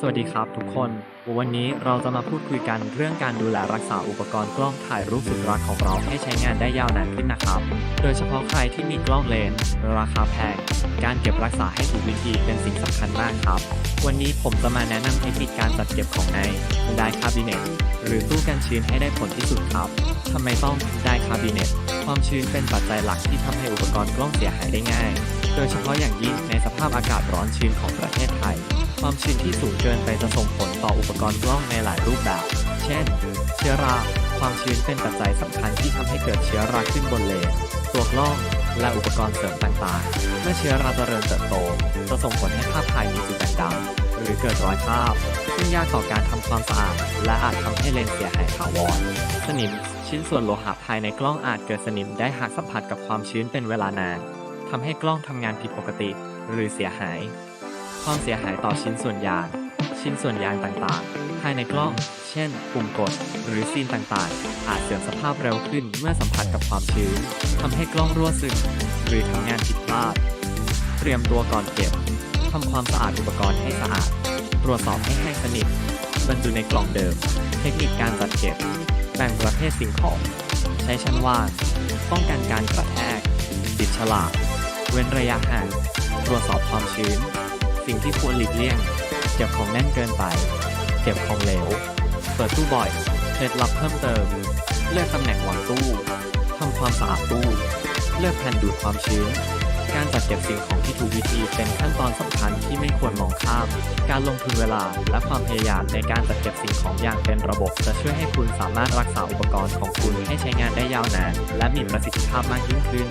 สวัสดีครับทุกคน วันนี้เราจะมาพูดคุยกันเรื่องการดูแลรักษาอุปกรณ์กล้องถ่ายรูปสุดรักของเราให้ใช้งานได้ยาวนานขึ้นนะครับ โดยเฉพาะใครที่มีกล้องเลนส์ราคาแพง การเก็บรักษาให้ถูกวิธีเป็นสิ่งสำคัญมากครับ วันนี้ผมจะมาแนะนำเทคนิคการจัดเก็บของในไดคาบิเนตหรือตู้กันชื้นให้ได้ผลที่สุดครับทำไมต้องไดคาบิเนตความชื้นเป็นปัจจัยหลักที่ทำให้อุปกรณ์กล้องเสียหายได้ง่าย โดยเฉพาะอย่างยิ่งในสภาพอากาศร้อนชื้นของประเทศไทย ความชื้นที่สูงเกินไปจะส่งผลต่ออุปกรณ์กล้องในหลายรูปแบบ เช่น เชื้อรา ความชื้นเป็นปัจจัยสำคัญที่ทำให้เกิดเชื้อราขึ้นบนเลนตัวกล้องและอุปกรณ์เสริมต่างๆ เมื่อเชื้อราเจริญเติบโต จะส่งผลให้ภาพถ่ายมีจุดด่างดำหรือเกิดรอยคราบซึ่งยากต่อการทำความสะอาด และอาจทำให้เลนส์เสียหายถาวร สนิม ชิ้นส่วนโลหะภายในกล้องอาจเกิดสนิมได้หากสัมผัสกับความชื้นเป็นเวลานาน ทำให้กล้องทำงานผิดปกติ หรือเสียหาย ความเสียหายต่อชิ้นส่วนยางชิ้นส่วนยางต่างๆ ภายในกล้อง เช่น ปุ่มกด หรือซีนต่างๆ อาจเสื่อมสภาพเร็วขึ้นเมื่อสัมผัสกับความชื้นทำให้กล้องรั่วซึมหรือทำงานผิดพลาด เตรียมตัวก่อนเก็บทำความสะอาดอุปกรณ์ให้สะอาด ตรวจสอบให้แห้งสนิทบรรจุในกล่องเดิม เทคนิคการจัดเก็บ แบ่งประเภทสิ่งของ ใช้ชั้นวางป้องกันการกระแทกติดฉลาก เว้นระยะห่าง ตรวจสอบความชื้น สิ่งที่ควรหลีกเลี่ยง เก็บของแน่นเกินไป เก็บของเหลว เปิดตู้บ่อย เคล็ดลับเพิ่มเติม เลือกตำแหน่งวางตู้ ทำความสะอาดตู้ เลือกแผ่นดูดความชื้น การจัดเก็บสิ่งของที่ถูกวิธีเป็นขั้นตอนสำคัญที่ไม่ควรมองข้าม การลงทุนเวลาและความพยายามในการจัดเก็บสิ่งของอย่างเป็นระบบ จะช่วยให้คุณสามารถรักษาอุปกรณ์ของคุณให้ใช้งานได้ยาวนาน และมีประสิทธิภาพมากยิ่งขึ้น